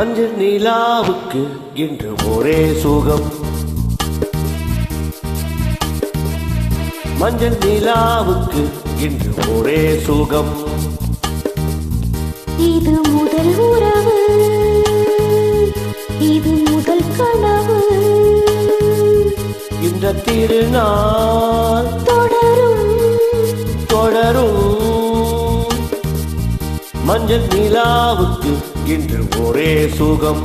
மஞ்சள் நிலாவுக்கு இன்று ஒரே சுகம். மஞ்சள் நிலாவுக்கு இன்று ஒரே சுகம். இது முதல் உறவு. இது முதல் கனவு. இந்த திருநாள் தொடரும். தொடரும். மஞ்சள் நிலாவுக்கு இன்று ஒரே சுகம்.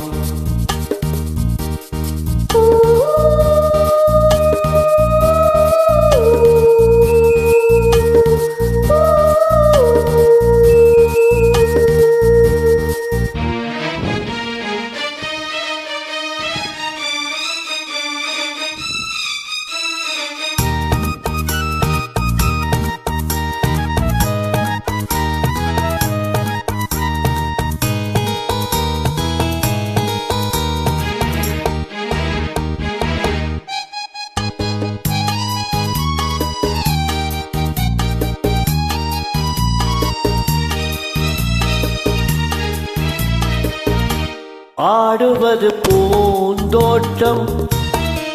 பாடுவது பூந்தோட்டம்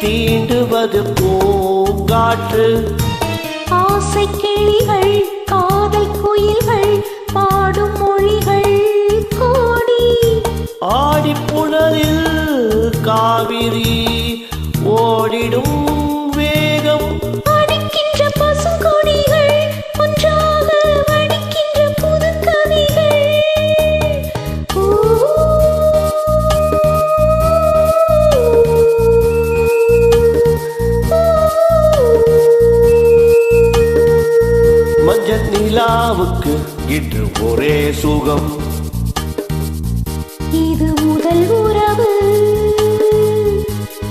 தீண்டுவது பூங்காற்று. ஆசை கிளிகள் காதல் குயில்கள் பாடும் நிலாவுக்கு இன்று ஒரே சுகம். இது முதல் உறவு.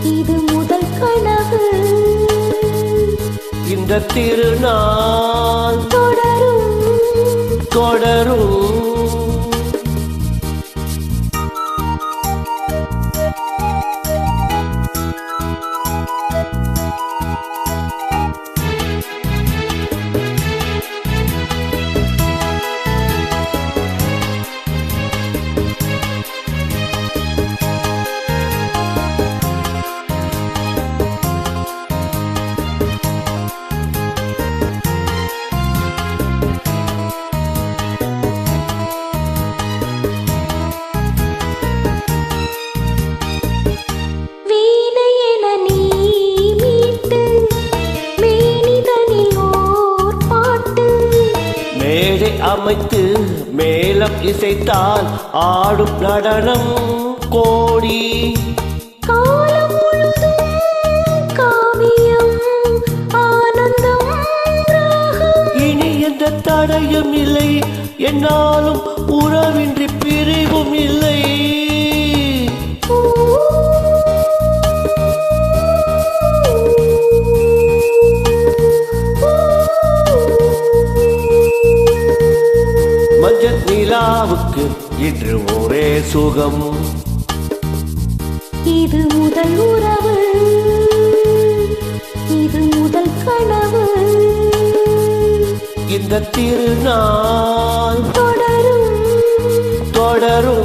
இது முதல் கனவு. இந்த திருநாள் தொடரும். தொடரும். அமைத்து மேலம் இசைத்தால் ஆடும் நடனம் கோடி. தடையும் இல்லை. என்னாலும் உறவின்றி பிரிவும் இல்லை. ரோஜன் நிலாவுக்கு இன்று ஒரே சுகம். இது முதல் உறவு இது முதல் கனவு. இந்த திருநாள் தொடரும் தொடரும்.